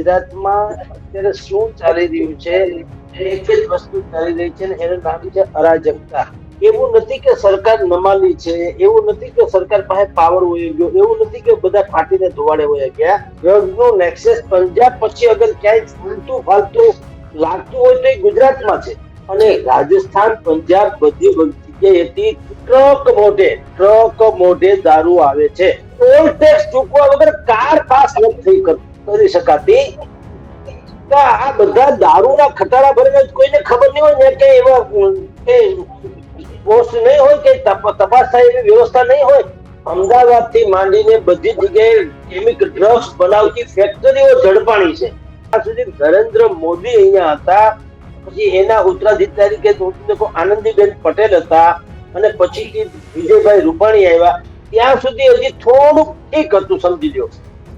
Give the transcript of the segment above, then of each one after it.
ગુજરાતમાં અત્યારે શું ચાલી રહ્યું છે? એક જ વસ્તુ ચાલી રહી છે એનું નામ છે અરાજકતા. એવું નથી કે સરકાર નમાલી છે, એવું નથી કે સરકાર પાસે પાવર હોય ગયો, એવું નથી કે બધા ફાટીને ધોવાડે હોય ગયા. ડ્રગ્સનું નેક્સેસ પંજાબ પછી અગર ક્યાંય ફૂલતું ફાલતું લાગતું હોય તો એ ગુજરાતમાં છે. અને રાજસ્થાન, પંજાબ બધી જગ્યાએથી ટ્રક મોઢે ટ્રક મોઢે દારૂ આવે છે. ટોલ ટેક્સ ચૂકવા વગર કાર પાસ નથી થઈ કર- શકાતી આ બધા દારૂના ખટારા ભરીને કોઈને ખબર નહીં હોય ને કે એવા પોસ્ટ નહીં હોય કે તપાસ થાય એવી વ્યવસ્થા નહીં હોય. અમદાવાદથી માંડીને બધી જગ્યાએ કેમિકલ ડ્રગ્સ બનાવતી ફેક્ટરીઓ ઝડપાણી છે. આ સુધી નરેન્દ્ર મોદી અહીંયા હતા, પછી એના ઉત્તરાધિકારી કે આનંદીબેન પટેલ હતા, અને પછી વિજયભાઈ રૂપાણી આવ્યા. ત્યાં સુધી હજી થોડુંક ઠીક હતું, સમજી લ્યો.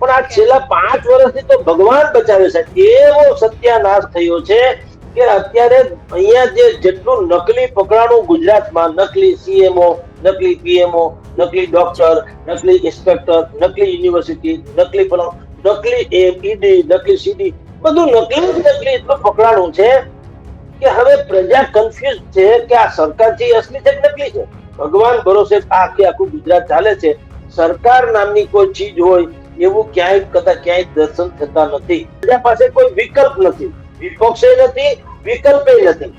પણ આ છેલ્લા પાંચ વર્ષથી તો ભગવાન બચાવે છે. એવો સત્યાનાશ થયો છે કે અત્યારે અહીંયા જે જેટલું નકલી પકડાણું ગુજરાતમાં, નકલી સીએમઓ નકલી પીએમઓ નકલી ડોક્ટર, નકલી ઇન્સ્પેક્ટર, નકલી યુનિવર્સિટી, નકલી પેલો, નકલી ઈડી નકલી સીડી બધું નકલી નકલી એટલું પકડાણું છે કે હવે પ્રજા કન્ફ્યુઝ છે કે આ સરકાર જે અસલી છે કે નકલી છે? ભગવાન ભરોસે આખે આખું ગુજરાત ચાલે છે. સરકાર નામની કોઈ ચીજ હોય એવું ક્યાંય કદા ક્યાંય દર્શન થતા નથી. પ્રજા પાસે કોઈ વિકલ્પ નથી. વિપક્ષે નથી વિકલ્પે નથી.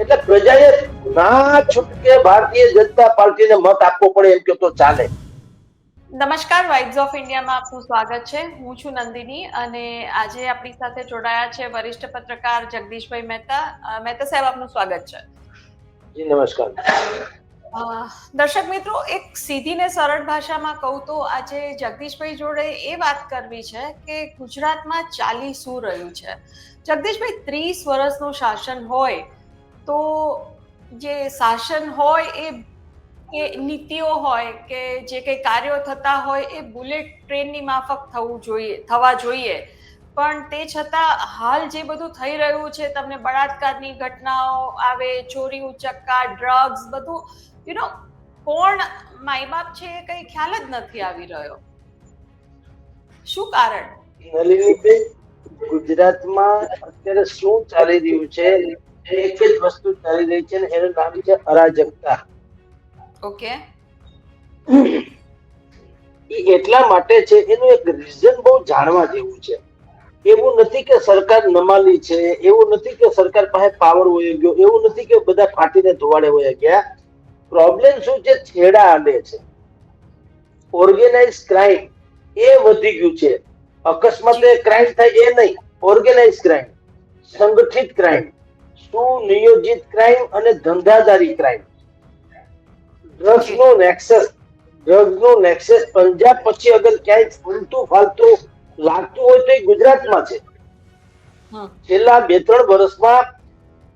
એટલે પ્રજાએ ના છૂટકે ભારતીય જનતા પાર્ટીને મત આપવો પડે એમ કે તો ચાલે. નમસ્કાર વાઇબ્સ ઓફ ઇન્ડિયામાં આપનું સ્વાગત છે. હું છું નંદિની અને આજે આપણી સાથે જોડાયા છે વરિષ્ઠ પત્રકાર જગદીશભાઈ મહેતા. મહેતા સાહેબ આપનું સ્વાગત છે. જી નમસ્કાર. દર્શક મિત્રો, એક સીધી ને સરળ ભાષામાં કહું તો આજે જગદીશભાઈ જોડે એ વાત કરવી છે કે ગુજરાતમાં ચાલી શું રહ્યું છે. જગદીશભાઈ, ત્રીસ વર્ષનું શાસન હોય તો જે શાસન હોય એ કે નીતિઓ હોય કે જે કંઈ કાર્યો થતા હોય એ બુલેટ ટ્રેનની માફક થવું જોઈએ, થવા જોઈએ. પણ તે છતાં હાલ જે બધું થઈ રહ્યું છે, તમને બળાત્કારની ઘટનાઓ આવે, ચોરી, ઉચક્કા ડ્રગ્સ બધું યુ નો કોણ માય બાપ છે એ કઈ ખ્યાલ જ નથી આવી રહ્યો. શું કારણ? નલિનીબેન ગુજરાતમાં અત્યારે શું ચાલી રહ્યું છે? એક જ વસ્તુ ચાલી રહી છે ને એનું નામ છે અરાજકતા. ઓકે એ એટલા માટે છે એનું એક રીઝન બહુ જાણવા જેવું છે. એવું નથી કે સરકાર નમાલી છે એવું નથી કે સરકાર પાસે પાવર હોય ગયો એવું નથી કે બધા ફાટીને ધોવાડે હોય ગયા. પ્રોબ્લેમ શું છે? છેડા આડે છે. ઓર્ગેનાઇઝ ક્રાઇમ એ વધી ગયું છે. અકસ્માતે ક્રાઇમ થાય એ નહીં. ઓર્ગેનાઇઝ ક્રાઇમ સંગઠિત ક્રાઇમ સુનિયોજિત ક્રાઇમ અને ધંધાદારી ક્રાઇમ ડ્રગ્સ નો નેક્સસ ડ્રગ્સનો નેક્સસ પંજાબ પછી અગર ક્યાંય ફૂલતું ફાલતું લાગતું હોય તો એ ગુજરાતમાં છે. છેલ્લા બે ત્રણ વર્ષમાં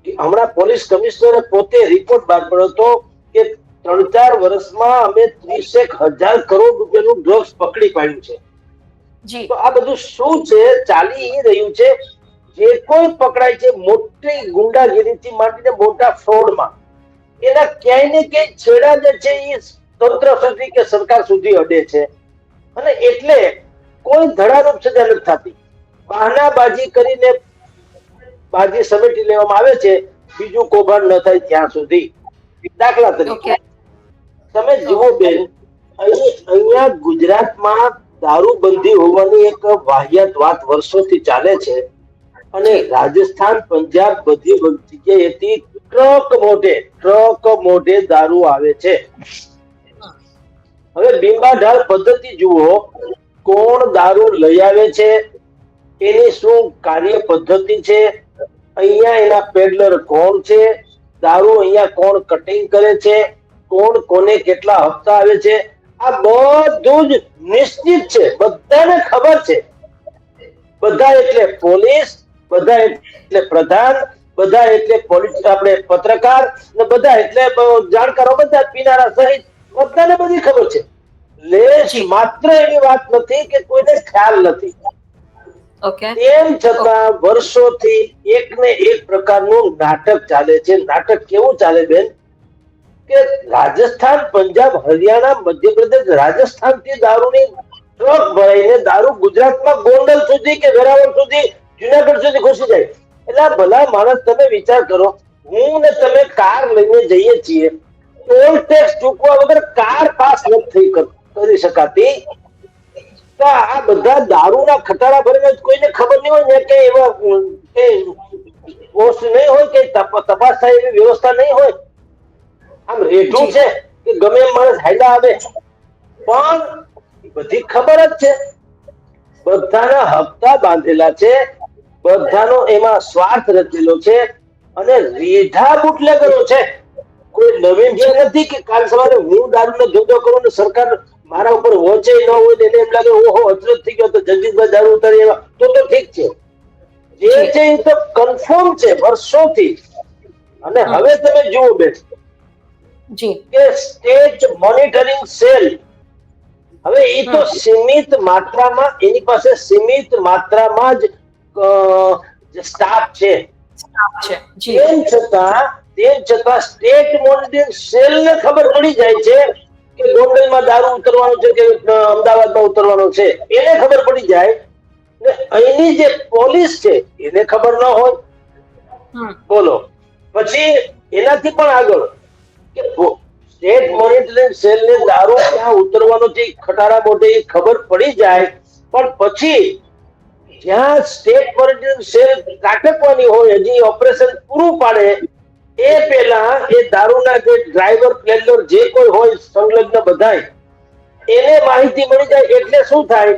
હમણાં પોલીસ કમિશનરે પોતે રિપોર્ટ બહાર પડ્યો હતો. કે ત્રણ ચાર વર્ષમાં અમે ત્રીસેક હજાર કરોડ રૂપિયાનું ડ્રગ્સ પકડી પાડ્યું છે. જી. તો આ બધું શું છે? ચાલી રહ્યું છે. જે કોઈ પકડાય છે મોટી ગુંડાગીરીથી માંડીને મોટા ફ્રોડમાં. એના ક્યાંય ને ક્યાંય છેડા જે છે એ તંત્ર સુધી કે સરકાર સુધી અડે છે. અને એટલે કોઈ ધડારૂપ સજા નથી થતી. બહાનાબાજી કરીને બાજી સમેટી લેવામાં આવે છે. બીજું કૌભાંડ ન થાય ત્યાં સુધી. દાખલા તરીકે તમે જુઓ બેન અહીંયા ગુજરાતમાં દારૂબંધી હોવાની એક વાહિયાત વાત વર્ષોથી ચાલે છે અને રાજસ્થાન પંજાબ બધી જગ્યાએથી ટ્રક મોઢે ટ્રક મોઢે દારૂ આવે છે. હવે બીંબાઢાળ પદ્ધતિ જુઓ કોણ દારૂ લઈ આવે છે એની શું કાર્ય પદ્ધતિ છે અહીંયા એના પેડલર કોણ છે દારૂ અહીંયા કોણ કટિંગ કરે છે? કોણ કોને કેટલા હપ્તા આવે છે? આ બધું જ નિશ્ચિત છે. બધાને ખબર છે. બધા એટલે પોલીસ, બધા એટલે પ્રધાન, બધા એટલે પોલીસ આપણે પત્રકાર ને બધા એટલે જાણકારો બધા પીનારા સહિત બધાને બધી ખબર છે. લેશ માત્ર એવી વાત નથી કે કોઈને ખ્યાલ નથી. તેમ છતાં વર્ષોથી એક ને એક પ્રકારનું નાટક ચાલે છે. નાટક કેવું ચાલે બેન? કે રાજસ્થાન પંજાબ હરિયાણા મધ્યપ્રદેશ રાજસ્થાનથી દારૂની ટ્રક ભરાઈને દારૂ ગુજરાતમાં ગોંડલ સુધી કે વેરાવળ સુધી જુનાગઢ સુધી ઘૂસી જાય. એટલે ભલા માણસ તમે વિચાર કરો હું ને તમે કાર લઈને જઈએ છીએ ટોલ ટેક્સ ચૂકવા વગર કાર પાસ નથી થઈ કરી શકાતી. આ બધા દારૂના ખટારા ભરીને કોઈને ખબર નહીં હોય ને કે એવા, કે નહીં હોય કે તપાસ થાય એવી વ્યવસ્થા નહીં હોય. આમ રેઠું છે કે ગમે એમ માણસ હાયલા આવે. પણ બધી ખબર જ છે. બધાના હપ્તા બાંધેલા છે. બધાનો એમાં સ્વાર્થ રચેલો છે અને રેઢા બુટલેગરો છે. કોઈ નવીન જે નથી કે કાલ સવારે હું દારૂનો ધંધો કરું ને સરકાર મારા ઉપર વોચે ન હોય ને એમ લાગે ઓહો અચરજ થઈ ગયો તો જગદીશભાઈ દારૂ ઉતારી એવા તો તો ઠીક છે. જે છે એ તો કન્ફર્મ છે વર્ષોથી. અને હવે તમે જુઓ બેન જી. કે સ્ટેજ મોનિટરિંગ સેલ હવે એ તો સીમિત માત્રામાં એની પાસે સીમિત માત્રામાં જ સ્ટાફ છે. તેમ છતાં તેમ છતાં સ્ટેટ મોનિટરિંગ સેલ ને ખબર પડી જાય છે કે ગોંડલમાં દારૂ ઉતરવાનો છે કે અમદાવાદમાં ઉતરવાનો છે એને ખબર પડી જાય ને અહીંની જે પોલીસ છે એને ખબર ન હોય. બોલો. પછી એનાથી પણ આગળ કે સ્ટેટ મોનિટરિંગ સેલ ને દારૂ ક્યાં ઉતરવાનો છે ખટારા મોઢે એ ખબર પડી જાય. પણ પછી જ્યાં સ્ટેટ મોનિટરિંગ સેલ ત્રાટકવાની હોય હજી ઓપરેશન પૂરું પાડે એ પેલા એ દારૂના જે ડ્રાઈવર પ્લેનર જે કોઈ હોય સંલગ્ન બધાય એને માહિતી મળી જાય એટલે શું થાય?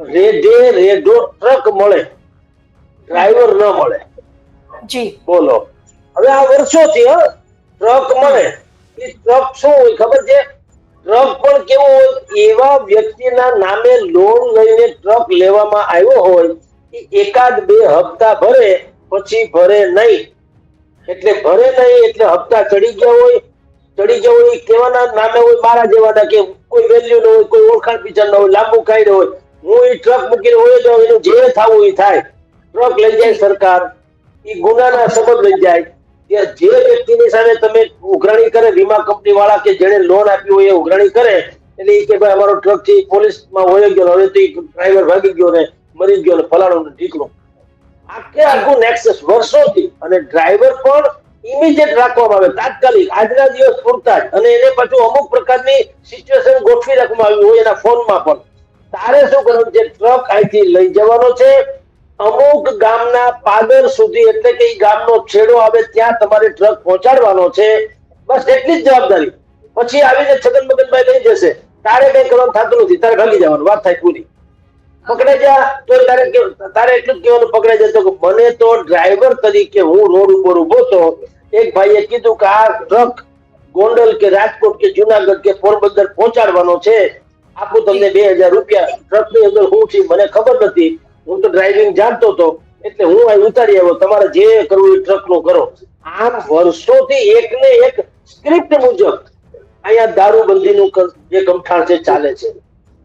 રેડે રેડો ટ્રક મળે ડ્રાઈવર ન મળે. જી. બોલો. હવે આ વર્ષોથી હા ટ્રક મળે. એ ટ્રક શું હોય ખબર છે? ટ્રક પણ કેવું હોય? એવા વ્યક્તિના નામે લોન લઈને ટ્રક લેવામાં આવ્યો હોય એ એકાદ બે હપ્તા ભરે પછી ભરે નહીં. એટલે ભરે નહીં, એટલે હપ્તા ચડી ગયા હોય. ચડી ગયા હોય એ કેવાના નામે હોય, મારા જેવાના કે કોઈ વેલ્યુ ન હોય, કોઈ ઓળખાણ પીછળ ન હોય, લાંબુ કાઢ્યો હોય. હું એ ટ્રક મૂકીને હોય તો એનું જે થવું એ થાય. ટ્રક લઈ જાય સરકાર. એ ગુનાના સબબ લઈ જાય. જે વ્યક્તિની સામે તમે ઉઘરાણી કરે, વીમા કંપની વાળા કે જેને લોન આપી હોય એ ઉઘરાણી કરે, એટલે એ કે ભાઈ અમારો ટ્રક છે પોલીસમાં વયો ગયો હવે તો ડ્રાઈવર ભાગી ગયો ને, મરી ગયો ને, ફલાણો ને ઢીકણું. આખે આખું નેક્સસ વર્ષોથી અને ડ્રાઈવર પણ ઇમિડિયેટ રાખવામાં આવે. તાત્કાલિક, આજના દિવસ પૂરતા જ. અને એને પાછું અમુક પ્રકારની સિચ્યુએશન ગોઠવી રાખવામાં આવી હોય એના ફોનમાં પણ. તારે શું કરવાનું? છે ટ્રક અહીંથી લઈ જવાનો છે, અમુક ગામના પાદર સુધી, એટલે કે ગામનો છેડો આવે ત્યાં તમારે ટ્રક પહોંચાડવાનો છે. બસ એટલી જ જવાબદારી. પછી આવીને છગન મગનભાઈ લઈ જશે. તારે કઈ કરવાનું થતું નથી. તારે ભાગી જવાનું. વાત થાય પૂરી. પકડાઈ જા તો તારે તારે એટલું જ કહેવાનું પકડાઈ જતો કે મને તો ડ્રાઈવર તરીકે હું રોડ ઉપર ઊભો તો એક ભાઈએ કીધું કે આ ટ્રક ગોંડલ કે રાજકોટ કે જુનાગઢ કે પોરબંદર પહોંચાડવાનો છે. આપું તમને બે હજાર રૂપિયા. ટ્રકની અંદર હું છે મને ખબર નથી. હું તો ડ્રાઇવિંગ જાણતો હતો. એટલે હું અહીં ઉતારી આવ્યો. તમારે જે કરવું એ ટ્રકનું કરો. આમ વર્ષોથી એક ને એક સ્ક્રિપ્ટ મુજબ અહીંયા દારૂબંધીનું જે કમઠાણ છે ચાલે છે.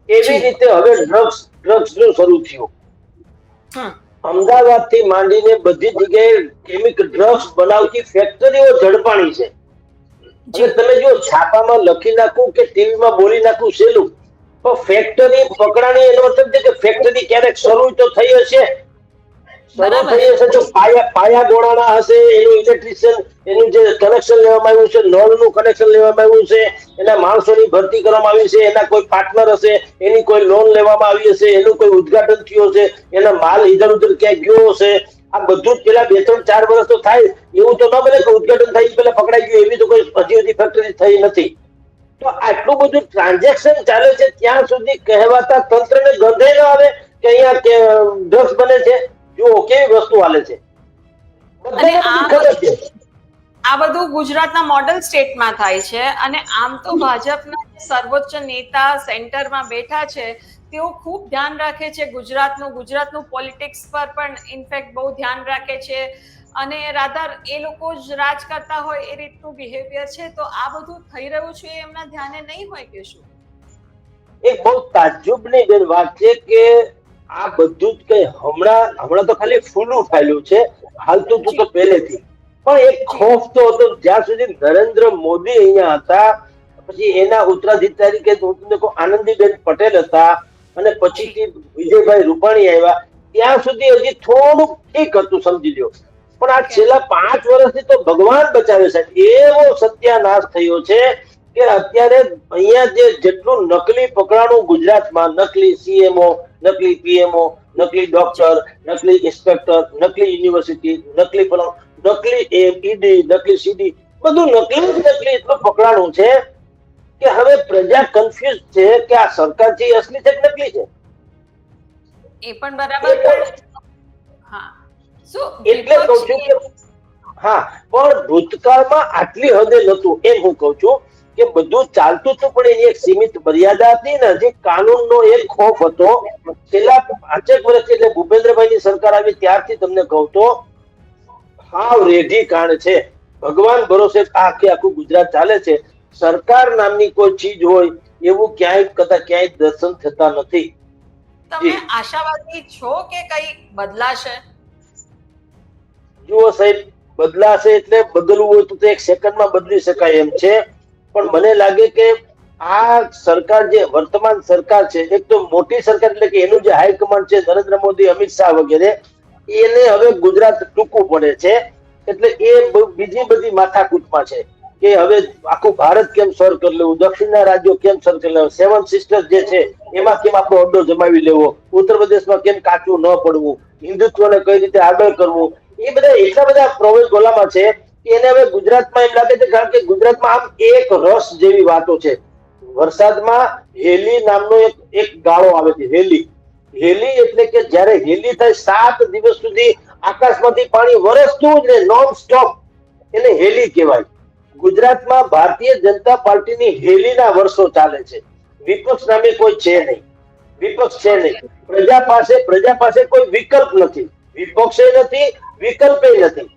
એવી રીતે હવે ડ્રગ્સ ડ્રગ્સનું શરૂ થયું. અમદાવાદથી માંડીને બધી જગ્યાએ કેમિકલ ડ્રગ્સ બનાવતી ફેક્ટરીઓ ઝડપાણી છે. જે. તમે જો છાપામાં લખી નાખું કે ટીવીમાં બોલી નાખું સેલું તો ફેક્ટરી પકડાણી એનો મતલબ છે કે ફેક્ટરી ક્યારેક શરૂ તો થઈ હશે શરૂ. થઈ તો પાયા પાયા ગોળાના હશે, એનું ઇલેક્ટ્રિશિયન, એનું જે કનેક્શન લેવામાં આવ્યું છે, નળનું કનેક્શન લેવામાં આવ્યું છે, એના માણસોની ભરતી કરવામાં આવી છે, એના કોઈ પાર્ટનર હશે, એની કોઈ લોન લેવામાં આવી હશે, એનું કોઈ ઉદઘાટન થયું હશે, એના માલ ઇધર ઉધર ક્યાંય ગયો હશે, આ બધું જ પેલા બે ત્રણ ચાર વર્ષ તો થાય, એવું તો ન બને કે ઉદઘાટન થાય પેલા પકડાઈ ગયું, એવી તો કોઈ હજી સુધી ફેક્ટરી થઈ નથી તો આટલું બધું ટ્રાન્ઝેક્શન ચાલે છે, ત્યાં સુધી કહેવાતા તંત્રને ગંધે ન આવે કે અહીંયા ડ્રગ્સ બને છે જુઓ કેવી વસ્તુ હાલે છે? અને આ બધી ગુજરાતના મોડલ સ્ટેટમાં થાય છે અને આમ તો ભાજપના સર્વોચ્ચ નેતા સેન્ટરમાં બેઠા છે તેઓ ખૂબ ધ્યાન રાખે છે ગુજરાતનું. ગુજરાતનું પોલિટિક્સ પર પણ ઇનફેક્ટ બહુ ધ્યાન રાખે છે. અને રાધાર એ લોકો જ રાજ કરતા હોય એ રીતનું બિહેવિયર છે. તો આ બધું થઈ રહ્યું છે એમના ધ્યાને નહીં હોય કે શું? એક બહુ તાજુબની વાત છે કે આ બધું કઈ હમણાં હમણાં તો ખાલી ફૂલું ફાયલું છે. હાલતું હતું તો પહેલેથી. પણ એક ખોફ તો હતો જ્યાં સુધી નરેન્દ્ર મોદી અહીંયા હતા, પછી એના ઉત્તરાધિકારી કે આનંદીબેન પટેલ હતા, અને પછી વિજયભાઈ રૂપાણી આવ્યા, ત્યાં સુધી હજી થોડુંક ઠીક હતું, સમજી લ્યો. પણ આ છેલ્લા પાંચ વર્ષથી તો ભગવાન બચાવે છે. એવો સત્યાનાશ થયો છે કે અત્યારે અહીંયા જે જેટલું નકલી પકડાણું ગુજરાતમાં, નકલી સીએમઓ નકલી પીએમઓ નકલી ડોક્ટર નકલી ઇન્સ્પેક્ટર નકલી યુનિવર્સિટી નકલી પેલો નકલી ઈડી નકલી સીડી બધું નકલી જ નકલી એટલું પકડાણું છે કે હવે પ્રજા કન્ફ્યુઝ છે કે આ સરકાર છે અસલી છે કે નકલી છે? એ પણ બરાબર હા. એટલે કહું છું કે હા પણ ભૂતકાળમાં આટલી હદે નતું એમ હું કહું છું કે બધું ચાલતું હતું પણ એની એક સીમિત મર્યાદા હતી ને હજી કાનૂનનો એક ખોફ હતો. છેલ્લા પાંચેક વર્ષથી એટલે ભૂપેન્દ્રભાઈની સરકાર આવી ત્યારથી તમને કહું તો હાવ રેઢી કાણ છે. ભગવાન ભરોસે આખે આખું ગુજરાત ચાલે છે. સરકાર નામની કોઈ ચીજ હોય એવું ક્યાંય કદાચ ક્યાંય દર્શન થતા નથી. તમે જી. આશાવાદી છો કે કઈ બદલાશે? જુઓ સાહેબ બદલાશે એટલે બદલવું હોય તો એક સેકન્ડમાં બદલી શકાય એમ છે. પણ મને લાગે કે આ સરકાર જે, વર્તમાન સરકાર છે, એક તો મોટી સરકાર એટલે કે એનું જે હાઈકમાન્ડ છે, નરેન્દ્ર મોદી, અમિત શાહ વગેરે, એને હવે ગુજરાત ટૂંકું પડે છે. એટલે એ બીજી બધી માથાકૂટમાં છે કે હવે આખું ભારત કેમ સર કરી લેવું? દક્ષિણના રાજ્યો કેમ સર કરી લેવું? સેવન સિસ્ટર્સ જે છે, એમાં કેમ આપણો અડ્ડો જમાવી લેવો? ઉત્તર પ્રદેશમાં કેમ કાચું ન પડવું? હિન્દુત્વને કઈ રીતે આગળ કરવું? એ બધા એટલા બધા પ્રોવેશ ગોલામાં છે એને હવે ગુજરાતમાં એમ લાગે છે, કારણ કે ગુજરાતમાં આમ એક રસ જેવી વાતો છે. વરસાદમાં હેલી નામનો એક એક ગાળો આવે છે, હેલી. હેલી એટલે કે જ્યારે હેલી થાય સાત દિવસ સુધી આકાશમાંથી પાણી વરસતું જ રહે નોન સ્ટોપ એને હેલી કહેવાય. ગુજરાતમાં ભારતીય જનતા પાર્ટીની હેલીના વર્ષો ચાલે છે. વિપક્ષ નામે કોઈ છે નહીં. વિપક્ષ છે નહીં. પ્રજા પાસે પ્રજા પાસે કોઈ વિકલ્પ નથી. વિપક્ષે નથી, વિકલ્પે નથી.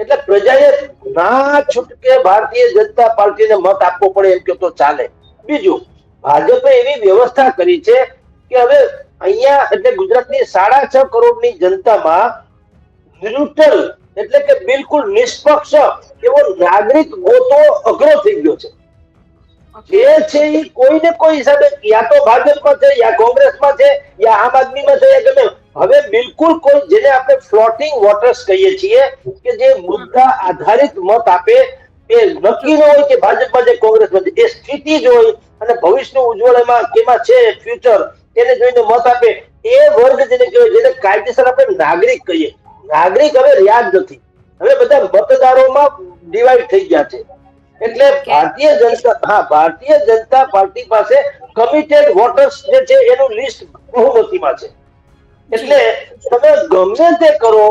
એટલે પ્રજાએ ના છૂટકે ભારતીય જનતા પાર્ટીને મત આપવો પડે એમ કે ચાલે. બીજું, ભાજપે એવી વ્યવસ્થા કરી છે કે હવે અહીંયા એટલે ગુજરાતની સાડા છ કરોડની જનતામાં ન્યુટ્રલ એટલે કે બિલકુલ નિષ્પક્ષ એવો નાગરિક ગોતો અઘરો થઈ ગયો છે. જે છે એ કોઈ ને કોઈ હિસાબે, યા તો ભાજપમાં છે, યા કોંગ્રેસમાં છે, યા આમ આદમીમાં છે, યા ગમે હવે બિલકુલ કોઈ જેને આપણે ફ્લોટિંગ વોટર્સ કહીએ છીએ કે જે મુદ્દા આધારિત મત આપે એ નક્કી ન હોય કે ભાજપમાં છે કોંગ્રેસમાં છે એ સ્થિતિ જોઈ અને ભવિષ્યનું ઉજ્જવળ એમાં કેમાં છે ફ્યુચર એને જોઈને મત આપે એ વર્ગ જેને કહેવાય જેને કાયદેસર આપણે નાગરિક કહીએ. નાગરિક હવે યાદ નથી. હવે બધા મતદારોમાં ડિવાઈડ થઈ ગયા છે. એટલે ભારતીય જનતા હા ભારતીય જનતા પાર્ટી પાસે કમિટેડ વોટર્સ જે છે એનું લિસ્ટ બહુમતીમાં છે. એટલે તમે ગમે તે કરો,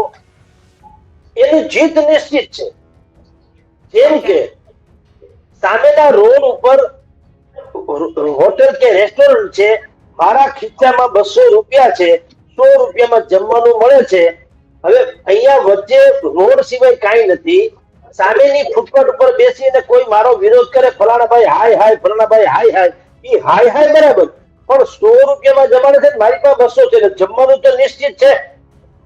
એની જીત નિશ્ચિત છે. જેમ કે સામેના રોડ ઉપર હોટેલ કે રેસ્ટોરન્ટ છે, મારા ખિસ્સામાં બસો રૂપિયા છે, સો રૂપિયામાં જમવાનું મળે છે. હવે અહીંયા વચ્ચે રોડ સિવાય કાંઈ નથી. સામેની ફૂટપાથ ઉપર બેસીને કોઈ મારો વિરોધ કરે ફલાણા ભાઈ હાય હાય ફલાણા ભાઈ હાય હાય. એ હાય હાય બરાબર. પણ સો રૂપિયામાં જમાડે છે મારી પાસે બસો છે જમવાનું તો નિશ્ચિત છે.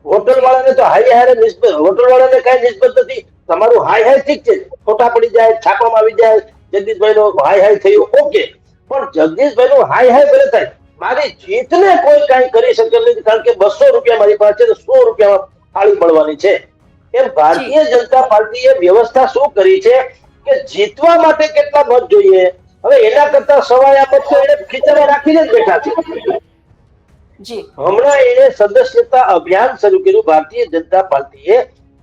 હોટલ વાળાને તો હાય નિસ્બત હોટલ વાળાને કઈ નિસ્બત નથી. તમારું હાઈ હાઈ ઠીક છે. ખોટા પડી જાય છાપવામાં આવી જાય જગદીશભાઈ નો હાઈ હાઈ થયું, ઓકે. પણ જગદીશભાઈ નું હાઈ હાઈ ભલે થાય, મારી જીતને કોઈ કઈ કરી શકે નથી કારણ કે બસો રૂપિયા મારી પાસે છે સો રૂપિયામાં થાળી મળવાની છે. એમ ભારતીય જનતા પાર્ટીએ વ્યવસ્થા શું કરી છે કે જીતવા માટે કેટલા મત જોઈએ? હવે એના કરતા સવાય આપત તો એને ખીચામાં રાખીને જ બેઠા છે. જી. હમણાં એને સદસ્યતા અભિયાન શરૂ કર્યું ભારતીય જનતા પાર્ટીએ.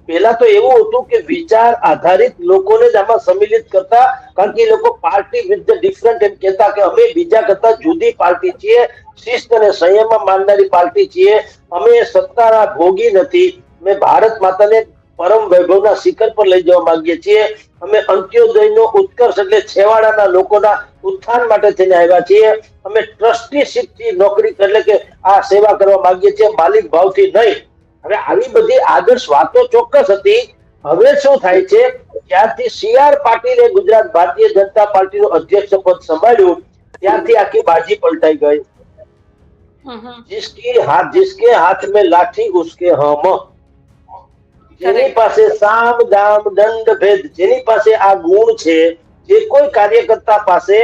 પેલા તો એવું હતું કે વિચાર આધારિત લોકોને જ આમાં સંમિલિત કરતા કારણ કે એ લોકો પાર્ટી વિથ ધ ડિફરન્ટ એમ કહેતા કે અમે બીજા કરતા જુદી પાર્ટી છીએ શિસ્ત અને સંયમમાં માનનારી પાર્ટી છીએ. અમે સત્તાના ભોગી નથી. મેં ભારત માતાને પરમ વૈભવના શિખર પર લઈ જવા માંગીએ છીએ. અમે અંત્યોદયનો ઉત્કર્ષ એટલે છેવાડાના લોકોના ઉત્થાન માટે થઈને આવ્યા છીએ. અમે ટ્રસ્ટીશીપથી નોકરી એટલે કે આ સેવા કરવા માંગીએ છીએ. માલિક ભાવથી નહીં. હવે આવી બધી આદર્શ વાતો ચોક્કસ હતી. હવે શું થાય છે? જ્યારથી સી આર પાટીલે ગુજરાત ભારતીય જનતા પાર્ટીનું અધ્યક્ષ પદ સંભાળ્યું ત્યાંથી આખી બાજી પલટાઈ ગઈ. જિસકી હાથ જિસકે હાથ મેં લાઠી ઉસકે હમ. જેની પાસે સામ દામ દંડ ભેદ જેની પાસે આ ગુણ છે જે કોઈ કાર્યકર્તા પાસે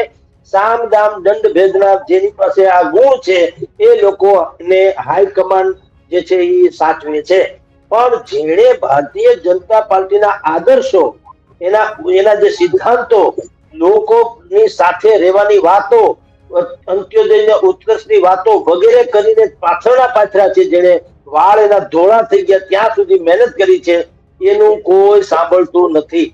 સામ દામ દંડ ભેદના જેની પાસે આ ગુણ છે એ લોકોને હાઈકમાન્ડ જે છે એ સાચવે છે. પણ જેણે ભારતીય જનતા પાર્ટીના આદર્શો એના એના જે સિદ્ધાંતો લોકોની સાથે રહેવાની વાતો અંત્યોદય ઉત્કર્ષની વાતો વગેરે કરીને પાછળના પાછળ છે જેણે વાળ એના ધોળા થઈ ગયા ત્યાં સુધી મહેનત કરી છે એનું કોઈ સાંભળતું નથી.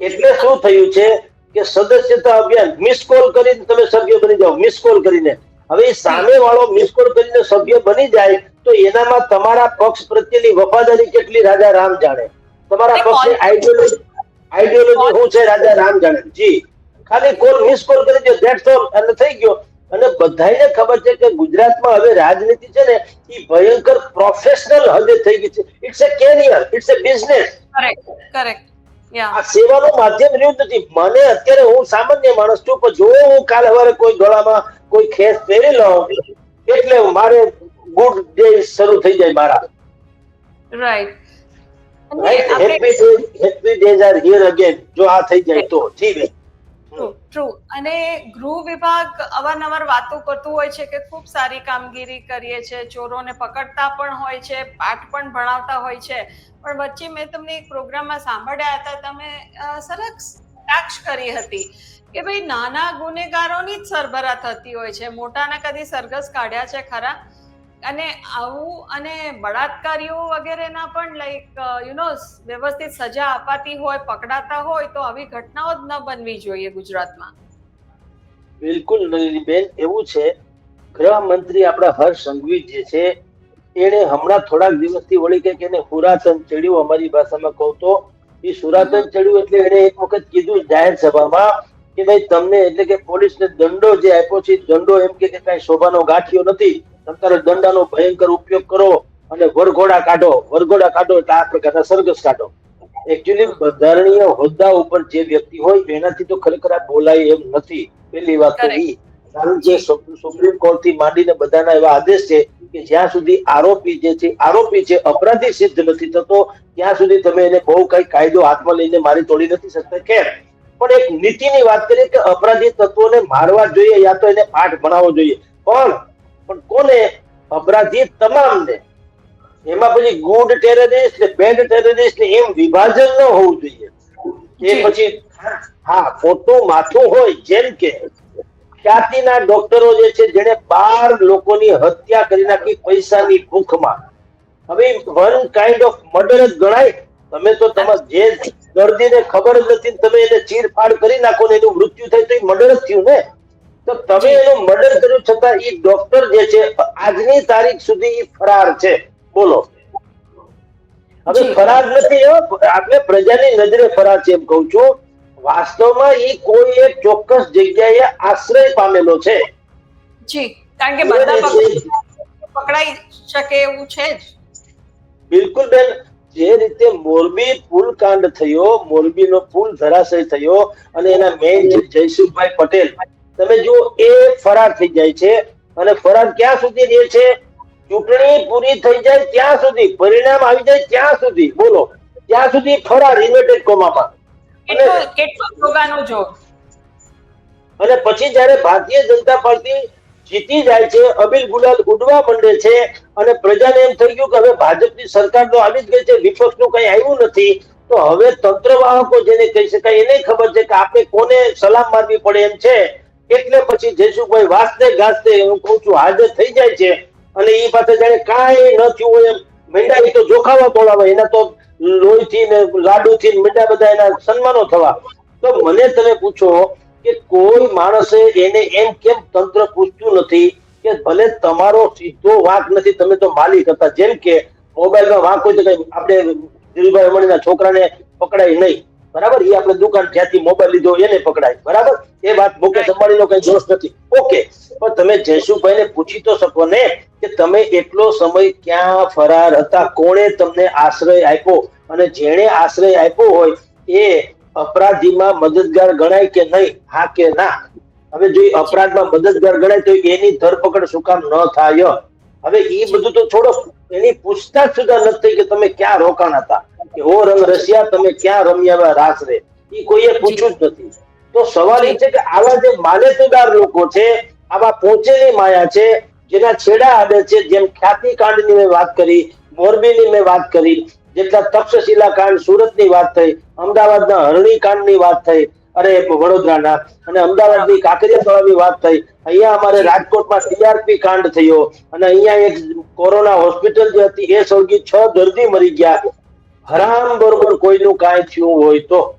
એટલે શું થયું છે કે સદસ્યતા અભિયાન મિસ કોલ કરીને તમે સભ્ય બની જાઓ મિસ કોલ કરીને. હવે સામે વાળો મિસ કોલ કરીને સભ્ય બની જાય તો એનામાં તમારા પક્ષ પ્રત્યેની વફાદારી કેટલી રાજા રામ જાણે? તમારા પક્ષની આઈડિયોલોજી આઈડિયોલોજી શું છે રાજા રામ જાણે? જી. ખાલી કોલ મિસ કોલ કરી દો ધેટ્સ ઓલ અને થઈ ગયો. અને બધાને ખબર છે કે ગુજરાતમાં હવે રાજનીતિ છે ને એ ભયંકર પ્રોફેશનલ હદે થઈ ગઈ છે. It's a career it's a business correct correct આ સેવાનું માધ્યમ રહ્યું નથી. મને અત્યારે હું સામાન્ય માણસ છું પણ જો હું કાલ સવારે કોઈ ગળામાં કોઈ ખેસ પહેરી લઉં એટલે મારે ગુડ ડે શરૂ થઈ જાય મારા. Right happy day happy days are here again જો આ થઈ જાય તો ઠીક ટ્રુ ટ્રુ અને ગૃહ વિભાગ અવારનવાર વાતો કરતું હોય છે કે ખૂબ સારી કામગીરી કરીએ છે, ચોરોને પકડતા પણ હોય છે, પાઠ પણ ભણાવતા હોય છે. પણ વચ્ચે મેં તમને એક પ્રોગ્રામમાં સાંભળ્યા હતા, તમે સરસ કટાક્ષ કરી હતી કે ભાઈ નાના ગુનેગારોની જ સરભરા થતી હોય છે. મોટાના કદી સરઘસ કાઢ્યા છે ખરા? અને આવું અને બળાત્કારીઓ વગેરેના પણ લાઈક યુ નો વ્યવસ્થિત સજા અપાતી હોય પકડાતા હોય તો આવી ઘટનાઓ જ ન બનવી જોઈએ ગુજરાતમાં. બિલકુલ બેન એવું છે. ગૃહમંત્રી આપણા હર્ષ સંઘવી જે છે એને હમણાં થોડાક દિવસથી વળી કે એને હુરાતન ચડ્યું અમારી ભાષામાં કહું તો. એ સુરાતન ચડ્યું એટલે એને એક વખત કીધું જાહેર સભામાં કે ભાઈ તમને એટલે કે પોલીસને દંડો જે આપ્યો છે દંડો એમ કે કઈ શોભાનો ગાંઠિયો નથી. તમારે દંડાનો ભયંકર ઉપયોગ કરો અને વરઘોડા કાઢો. વરઘોડા કાઢો એટલે આ પ્રકારના સરઘસ કાઢો. એકચ્યુઅલી બંધારણીય હોદ્દા ઉપર જે વ્યક્તિ હોય એનાથી તો ખરેખર આ બોલાય એમ નથી. પેલી વાત તો એ કારણ કે સુપ્રીમ કોર્ટથી માંડીને બધાના એવા આદેશ છે કે જ્યાં સુધી આરોપી જે છે આરોપી છે અપરાધી સિદ્ધ નથી થતો ત્યાં સુધી તમે એને બહુ કઈ કાયદો હાથમાં લઈને મારી તોડી નથી શકતા. કેમ? પણ એક નીતિની વાત કરીએ કે અપરાધી તત્વોને મારવા જોઈએ યા તો એને પાઠ ભણાવવો જોઈએ. પણ પણ કોને? અપરાધી તમામને. એમાં પછી ગુડ ટેરરિસ્ટ ને બેડ ટેરરિસ્ટ ને એમ વિભાજન ન હોવું જોઈએ. એ પછી હા ખોટું માથું હોય જેમ કે ખ્યાતિના ડોક્ટરો જે છે જેને બાર લોકોની હત્યા કરી નાખી પૈસાની ભૂખમાં. હવે વન કાઇન્ડ ઓફ મર્ડર જ ગણાય. તમે તો તમારા જે દર્દીને ખબર જ નથી તમે એને ચીરફાડ કરી નાખો ને એનું મૃત્યુ થાય તો એ મર્ડર જ થયું ને? તો તમે એનું મર્ડર કર્યું છતાં એ ડોક્ટર જે છે આજની તારીખ સુધી એ ફરાર છે. બોલો. હવે ફરાર નથી આપણે પ્રજાની નજરે ફરાર છે એમ કહું છું. વાસ્તવમાં એ કોઈ એક ચોક્કસ જગ્યાએ આશ્રય પામેલો છે. જી. કારણ કે બધા પકડાઈ શકે એવું છે જ. બિલકુલ બેન. જે રીતે મોરબી પુલ કાંડ થયો મોરબીનો પુલ ધરાશય થયો અને એના મેઇન જયસુખભાઈ પટેલ તમે જો એ ફરાર થઈ જાય છે અને ફરાર ક્યાં સુધી રહે છે? ચૂંટણી પૂરી થઈ જાય ત્યાં સુધી પરિણામ આવી જાય ત્યાં સુધી. બોલો ત્યાં સુધી ફરાર ઇન્વર્ટેડ કોમામાં કેટલું કેટલું જો અને પછી જયારે ભારતીય જનતા પાર્ટી જીતી જાય છે. અબિલ ગુલાલ ઉડવા માંડે છે અને પ્રજાને એમ થઈ ગયું કે હવે ભાજપની સરકાર તો આવી જ ગઈ છે. વિપક્ષનું કઈ આવ્યું નથી. તો હવે તંત્રવાહકો જેને કહી શકાય એને ખબર છે કે આપણે કોને સલામ મારવી પડે એમ છે. એટલે પછી જયસુખભાઈ વાસતે ગાજતે હું કહું છું, હાજર થઈ જાય છે. અને એ પાસે જાણે કાંઈ ન થયું હોય એમ. મીંડા તો જોખાવા બોલાવે. એના તો લોહીથી ને લાડુથી મીંડા બધા એના સન્માનો થવા. તો મને તમે પૂછો કે કોઈ માણસે એને એમ કેમ તંત્ર પૂછતું નથી કે ભલે તમારો સીધો વાંક નથી, તમે તો માલિક હતા. જેમ કે મોબાઈલમાં વાંક હોય તો કઈ આપણે દિલભાઈ રમણીના છોકરાને પકડાય નહીં. બરાબર? એ આપણે દુકાન જ્યાંથી મોબાઈલ લીધો એને પકડાય. બરાબર? એ વાત મુકેશ અંબાણીનો કઈ દોષ નથી. ઓકે. પણ તમે જયસુભાઈને પૂછી તો શકો ને કે તમે એટલો સમય ક્યાં ફરાર હતા? કોણે તમને આશ્રય આપ્યો? અને જેણે આશ્રય આપ્યો હોય એ અપરાધીમાં મદદગાર ગણાય કે નહીં, હા કે ના? હવે જો અપરાધમાં મદદગાર ગણાય તો એની ધરપકડ શું કામ ન થાય? હવે એ બધું તો છોડો, એની પૂછતાછ સુધા નથી કે તમે ક્યાં રોકાણ હતા? કે ઓ રંગ રસિયા, તમે ક્યાં રમ્યા રાસ રે? એ કોઈએ પૂછ્યું જ નથી. તો સવાલ એ છે કે આવા જે માનેતુદાર લોકો છે, આવા પહોંચેલી માયા છે, જેના છેડા આડે છે, જેમ ખ્યાતિ કાંડની મેં વાત કરી, મોરબીની મેં વાત કરી જેટલા તક્ષશિલા કાંડ સુરતની વાત થઈ, અમદાવાદના હરણી કાંડની વાત થઈ, અરે વડોદરાના, અને અમદાવાદની કાંકરિયા તળાવની વાત થઈ, અહીંયા અમારે રાજકોટમાં સીઆરપી કાંડ થયો, અને અહીંયા એક કોરોના હોસ્પિટલ જે હતી, એ સળગી છ દર્દી મરી ગયા. હરામ બરોબર કોઈનું કાંઈ થયું હોય તો.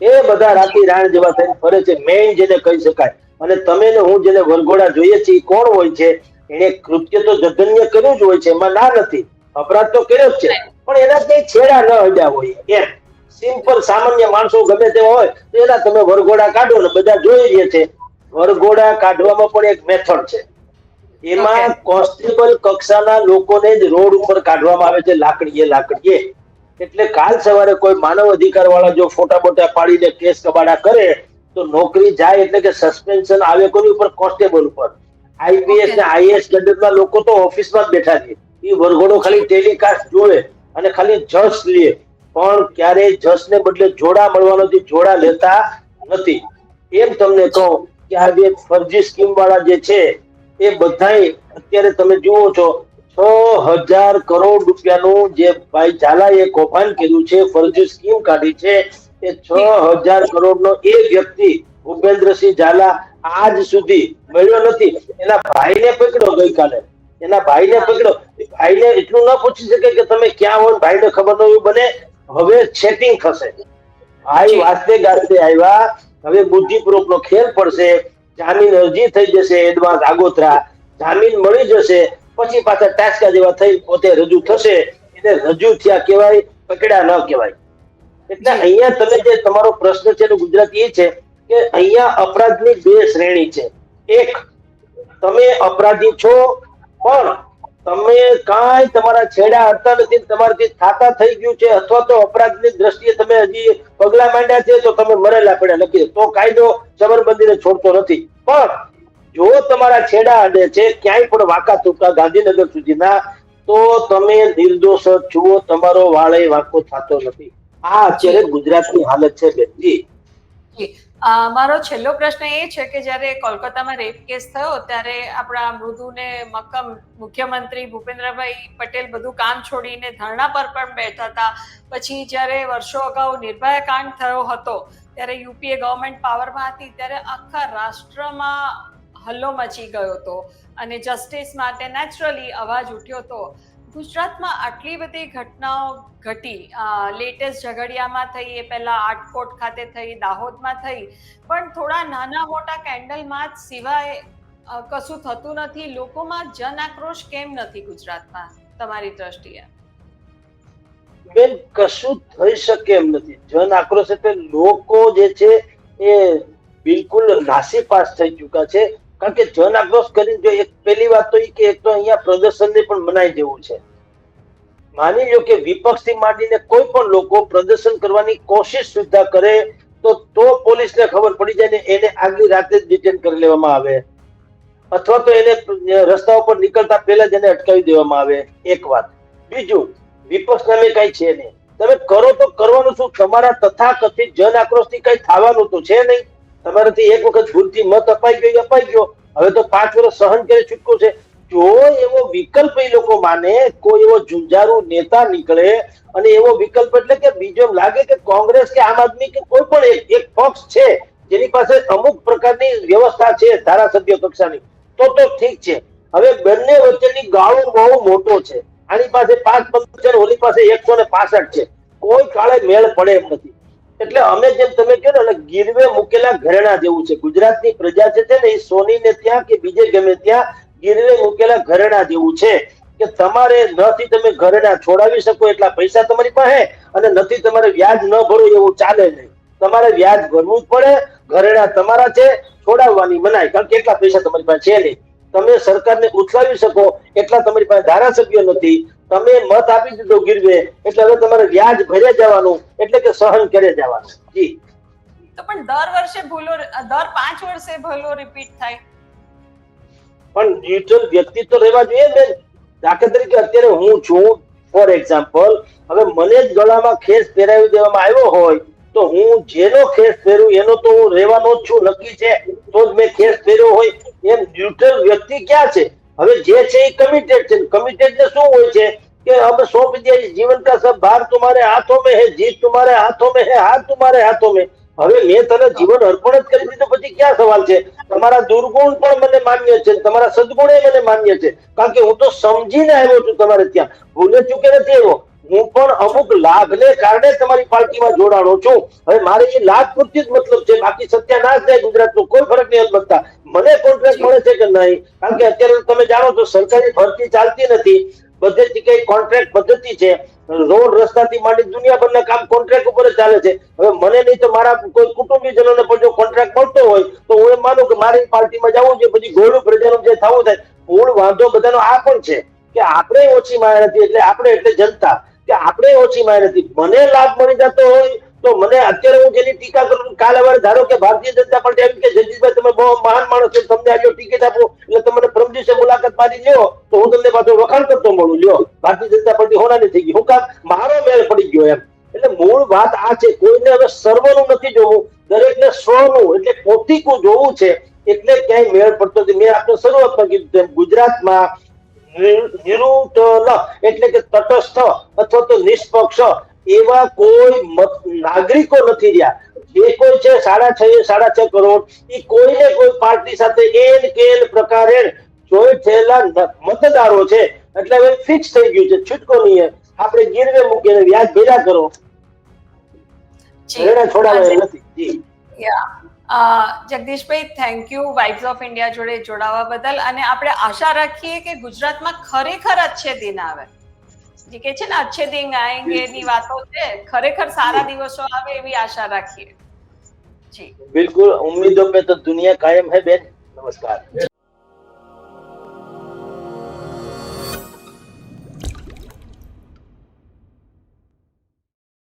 એ બધા રાતી રાણ જેવા થઈને ફરે છે મેઇન જેને કહી શકાય. અને તમે ને હું જેને વરઘોડા જોઈએ છીએ કોણ હોય છે? એને કૃત્ય તો જઘન્ય કર્યું જ હોય છે, એમાં ના નથી. અપરાધ તો કર્યો જ છે. પણ એના કઈ છેડા ન અડ્યા હોય. એમ. સિમ્પલ સામાન્ય માણસો ગમે તેવા હોય તો એના તમે વરઘોડા કાઢો ને બધા જોઈ રહ્યા છે. વરઘોડા કાઢવામાં પણ એક મેથડ છે. એમાં કોન્સ્ટેબલ કક્ષાના લોકોને જ રોડ ઉપર કાઢવામાં આવે છે લાકડીએ લાકડીએ. એટલે કાલ સવારે કોઈ માનવ અધિકાર વાળા જો ફોટા બોટા પાડીને કેસ કબાડા કરે તો નોકરી જાય એટલે કે સસ્પેન્શન આવે કોની ઉપર? કોન્સ્ટેબલ ઉપર. આઈપીએસ ને આઈએસ કેડરના લોકો તો ઓફિસમાં જ બેઠા છે. એ વરઘોડો ખાલી ટેલિકાસ્ટ જોવે. અને ખાલી જસ લે. પણ ક્યારેય જસને બદલે જોડા મળવાનો જે જોડા લેતા નથી. એમ તમને કહું કે આ જે ફરજી સ્કીમ વાળા જે છે, એ બધાય અત્યારે તમે જુઓ છો, છ હજાર કરોડ રૂપિયાનું જે ભાઈ ઝાલાએ કૌભાંડ કર્યું છે, ફરજી સ્કીમ કાઢી છે, એ છ હજાર કરોડનો એ વ્યક્તિ, ભૂપેન્દ્રસિંહ ઝાલા, આજ સુધી મળ્યો નથી. એના ભાઈને પકડ્યો ગઈકાલે. એના ભાઈને પકડ્યો ભાઈને એટલું ન પૂછી શકે કે તમે ક્યાં હો ભાઈને ખબર ન એવું બને. હવે સેટિંગ થશે. આઈ વાસ્તે ગાસ્તે આવ્યા. હવે બુદ્ધિપૂર્વક નો ખેલ પડશે. જામીન અરજી થઈ જશે એડવાન્સ આગોતરા. જામીન મળી જશે. પછી પાછા ટાસ્કા જેવા થઈ પોતે રજૂ થશે. એને રજૂ થયા કહેવાય પકડ્યા ન કહેવાય. એટલે અહીંયા તમે જે તમારો પ્રશ્ન છે ગુજરાતી એ છે કે અહીંયા અપરાધની બે શ્રેણી છે. એક તમે અપરાધી છો પણ તમે કાંઈ તમારા છેડા હતા નથી તમારાથી થાતા થઈ ગયું છે અથવા તો અપરાધની દ્રષ્ટિએ તમે હજી પગલા માંડ્યા છે તો તમે મરેલા પડ્યા, લખી તો કાયદો જબરબંધીને છોડતો નથી. પણ જો તમારા છેડા અડે છે, ક્યાંય પણ વાંકા તુકા ગાંધીનગર સુધીના, તો તમે નિર્દોષ છો તમારો વાળે વાંકો થતો નથી. આ અત્યારે ગુજરાતની હાલત છે, બેનજી. મારો છેલ્લો પ્રશ્ન એ છે કે જ્યારે કોલકાતામાં રેપ કેસ થયો ત્યારે આપણા મૃદુને મક્કમ મુખ્યમંત્રી ભૂપેન્દ્રભાઈ પટેલ બધું કામ છોડીને ધરણા પર પણ બેઠા હતા. પછી જ્યારે વર્ષો અગાઉ નિર્ભયા કાંડ થયો હતો, ત્યારે યુપીએ ગવર્મેન્ટ પાવરમાં હતી, ત્યારે આખા રાષ્ટ્રમાં હલ્લો મચી ગયો હતો અને જસ્ટિસ માટે નેચરલી અવાજ ઉઠ્યો હતો. ગુજરાતમાં આટલી બધી ઘટનાઓ ઘટી લેટેસ્ટ ઝઘડિયામાં થઈ, એ પહેલા આટકોટ ખાતે થઈ, દાહોદમાં થઈ, પણ થોડા નાના મોટા કેન્ડલમાં જ સિવાય કશું થતું નથી, લોકોમાં જન આક્રોશ કેમ નથી ગુજરાતમાં, તમારી દ્રષ્ટિએ? બેન, કશું થઈ શકે એમ નથી. જન આક્રોશ એટલે લોકો જે છે એ બિલકુલ નાસીપાસ થઈ ચૂક્યા છે. કારણ કે જન આક્રોશ કરીને જો એક પહેલી વાત તો એ કે એક તો અહીંયા પ્રદર્શનને પણ મનાઈ દેવું છે. માની લો કે વિપક્ષથી માંડીને કોઈ પણ લોકો પ્રદર્શન કરવાની કોશિશ સુદ્ધા કરે તો તો પોલીસને ખબર પડી જાય ને એને આગલી રાતે જ ડિટેન કરી લેવામાં આવે. અથવા તો એને રસ્તા ઉપર નીકળતા પહેલા જ એને અટકાવી દેવામાં આવે, એક વાત. બીજું, વિપક્ષ નામે કઈ છે નહીં. તમે કરો તો કરવાનું શું? તમારા તથા કથિત જન આક્રોશથી કઈ થવાનું તો છે નહીં. તમારાથી એક વખત ભૂલથી મત અપાઈ ગયો અપાઈ ગયો. હવે તો પાંચ વર્ષ સહન કરી છૂટકો છે. જો એવો વિકલ્પ એ લોકો માને, કોઈ એવો ઝુંઝારુ નેતા નીકળે અને એવો વિકલ્પ એટલે કે બીજો લાગે કે કોંગ્રેસ કે આમ આદમી કે કોઈ પણ એક પક્ષ છે, જેની પાસે અમુક પ્રકારની વ્યવસ્થા છે ધારાસભ્ય કક્ષાની, તો તો ઠીક છે. હવે બંને વચ્ચેની ગાળો બહુ મોટો છે. આની પાસે પાંચ પંદર છે ઓલી પાસે એકસો ને પાસઠ છે. કોઈ કાળે મેળ પડે એમ નથી. એટલે અમે જેમ તમે કહો ને ગીરવે મૂકેલા ઘરેણા જેવું છે. ગુજરાતની પ્રજા છે છે ને, એ સોનીને ત્યાં કે બીજે ગમે ત્યાં ગીરવે મૂકેલા ઘરેણા જેવું છે. કે તમારે નથી તમે ઘરેણા છોડાવી શકો એટલા પૈસા તમારી પાસે અને નથી તમારે વ્યાજ ન ભરો એવું ચાલે નહીં. તમારે વ્યાજ ભરવું જ પડે, ઘરેણા તમારા છે, છોડાવવાની મનાય. કારણ કે એટલા પૈસા તમારી પાસે છે નહીં. તમે સરકારને ઉથલાવી શકો એટલા તમારી પાસે ધારાસભ્યો નથી. તમે મત આપી દીધો ગીરવે એટલે હવે તમારે વ્યાજ ભરે જવાનું એટલે કે સહન કરે જવાનું. જી. તો પણ દર વર્ષે ભૂલો દર પાંચ વર્ષે ભૂલો રિપીટ થાય. પણ ન્યુટ્રલ વ્યક્તિ તો રહેવા જોઈએ ને દાખલા તરીકે અત્યારે હું છું ફોર એક્ઝામ્પલ હવે મને જ ગળામાં ખેસ પહેરાવી દેવામાં આવ્યો હોય તો હું જેનો ખેસ પહેરું એનો તો હું રહેવાનો જ છું નક્કી છે તો જ મેં ખેસ પહેર્યો હોય એમ ન્યુટ્રલ વ્યક્તિ ક્યાં છે હવે જે છે એ કમિટેડ છે કમિટેડ ને શું હોય છે કે અમે સોંપ दिया है, जीवन का सब भार तुम्हारे हाथों में है जीत तुम्हारे हाथों में है हार तुम्हारे हाथों में હવે મેં તને જીવન અર્પણ જ કરી દીધું પછી ક્યાં સવાલ છે તમારા દુર્ગુણ પણ મને માન્ય છે તમારા સદગુણ મને માન્ય છે કારણ કે હું તો સમજીને આવ્યો છું તમારે ત્યાં ભૂલે ચૂકે નથી આવ્યો હું પણ અમુક લાભને કારણે તમારી પાર્ટીમાં જોડાણો છું. હવે મારે એ લાભ પૂરતી જ મતલબ છે, બાકી સત્યાનાશ જાય ગુજરાતનો, કોઈ ફરક નહીં અલબત્તા મને કોન્ટ્રાક્ટ મળે છે કે નહીં? કારણ કે અત્યારે તમે જાણો છો, સરકારી ભરતી ચાલતી નથી. બધે જગ્યાએ કોન્ટ્રાક્ટ પદ્ધતિ છે. રોડ રસ્તાથી માંડી દુનિયાભરના કામ કોન્ટ્રાક્ટ ઉપર જ ચાલે છે. હવે મને નહીં તો મારા કોઈ કુટુંબીજનોને પણ જો કોન્ટ્રાક્ટ મળતો હોય, તો હું એમ માનું કે મારી પાર્ટીમાં જવું છે, પછી ગોળું પ્રજાનું જે થવું થાય, મૂળ વાંધો બધાનો આ પણ છે કે આપણે ઓછી માયા નથી એટલે આપણે એટલે જનતા. કે આપણે ઓછી નથી મને લાભ મળી જતો હોય તો મને અત્યારે હું જેની ટીકા કરું કાલે હવે ધારો કે ભારતીય જનતા પાર્ટી એમ કે જગદીશભાઈ તમે બહુ મહાન માણસ છો, તમને આજે ટિકિટ આપો, એટલે તમને પરમ દિવસે મુલાકાત મારી લ્યો, તો હું તમને પાછો વખાણ કરતો મળું. લ્યો, ભારતીય જનતા પાર્ટી હોનાની થઈ ગઈ. હું કામ મારો મેળ પડી ગયો એમ. એટલે મૂળ વાત આ છે, કોઈને હવે સર્વનું નથી જોવું. દરેકને સ્વનું, એટલે પોતિકું જોવું છે. એટલે ક્યાંય મેળ પડતો નથી. મેં આપણે શરૂઆતમાં કીધું તેમ, ગુજરાતમાં નિર- નિરુતલ એટલે કે તટસ્થ અથવા તો નિષ્પક્ષ એવા કોઈ નાગરિકો નથી રહ્યા. જે કોઈ છે સાડા છ સાડા છ કરોડ એ કોઈને કોઈ પાર્ટી સાથે એન કેન પ્રકારે જોઈ થયેલા મતદારો છે. એટલે હવે ફિક્સ થઈ ગયું છે. છૂટકો નહીં. આપણે ગીરવે મૂકીને વ્યાજ ભેગા કરો. રેડા નથી. જી. Jagdishbhai thank you vibes of India જોડે જોડાવા બદલ. અને આપણે આશા રાખીએ કે ગુજરાતમાં ખરેખર અચ્છે દિન આવે. કે છે ને, અચ્છે દિન આએંગે ની વાતો છે. ખરેખર સારા દિવસો આવે એવી આશા રાખીએ. જી. બિલકુલ. ઉમ્મીદો પે તો દુનિયા કાયમ હે બેન. નમસ્કાર.